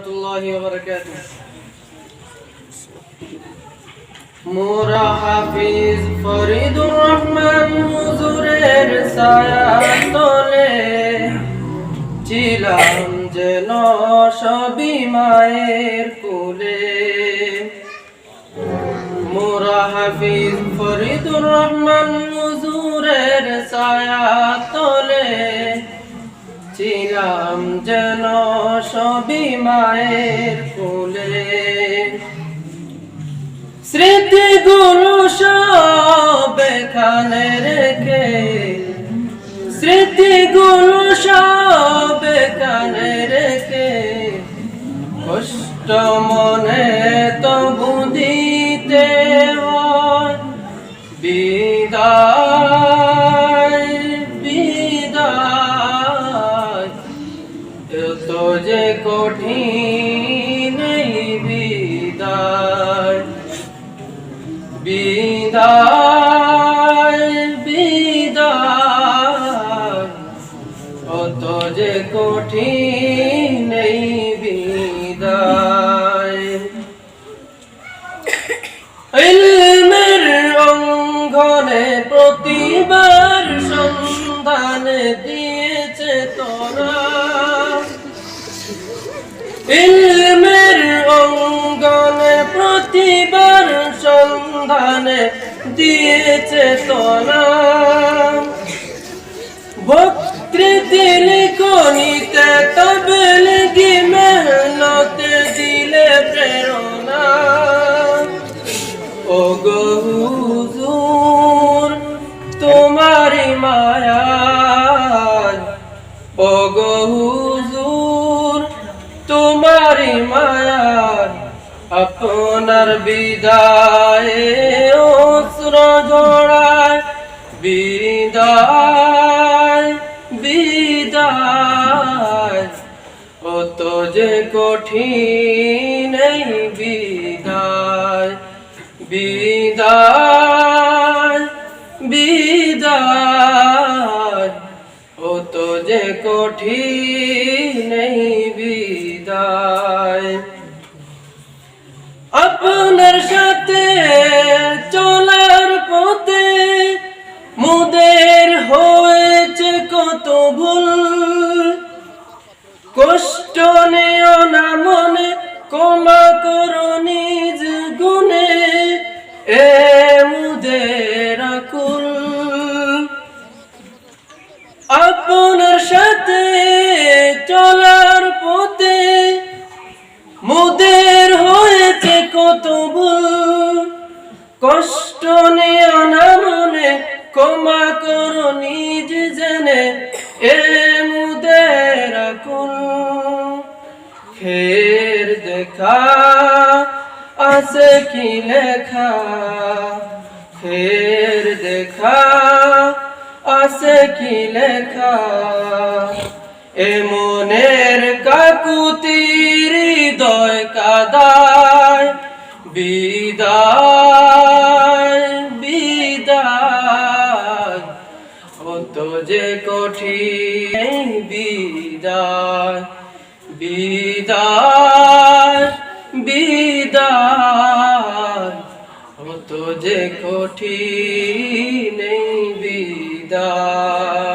রহমতুল্লাহ মোরা হাফিজ ফরিদুর রহমান হুজুরের ছায়া ছিলাম যেন সবই মায়ের কোলে। মোরা হাফিজ ফরিদুর রহমান হুজুরের ছায়া তলে ছিলাম যেন সবই মায়ের কুলে। স্মৃতিগুলো সব এখানে রেখে, স্মৃতিগুলো সব এখানে রেখে, কষ্ট মনে তবু দিতে হয়। বিদায়। কঠিন বিদায়। বিদায় বিদায় কত যে কঠিন বিদায়। ইলমের অঙ্গনে প্রতিবার সন্ধান দিয়েছে ইলমের অঙ্গনে প্রতিবার সন্ধানে দিয়েছে তোলা বক্তৃতি লিখনিতে তবে লিখি মেহনতে দিলে প্রেরণা। ও গো হুজুর তোমারি মায়া ও গো হুজুর তোমারি মায়া আপনার বিদায় অস্র জোড়ায়, বিদায় বিদায়। অত যে কঠিন বিদায় বিদায় বিদায়। অত যে কঠিন আপনার সাথে চলার পথে মুদের হয়েছে কত ভুল। কষ্ট নেও না মনে, ক্ষমা করো নিজ গুণে, এ মুদের কুল আপনার সাথে চলার ভুল কষ্ট নিও না মনে, ক্ষমা করো নিজ জেনে, এ মুদের কুল দেখা আছে কি লেখা? ফের দেখা আছে কি লেখা? এ মনের কাকুতির হৃদয় কাদায় বিদায় বিদায়। অত যে কঠিন বিদায় বিদায় বিদায়। অত যে কঠিন বিদায়।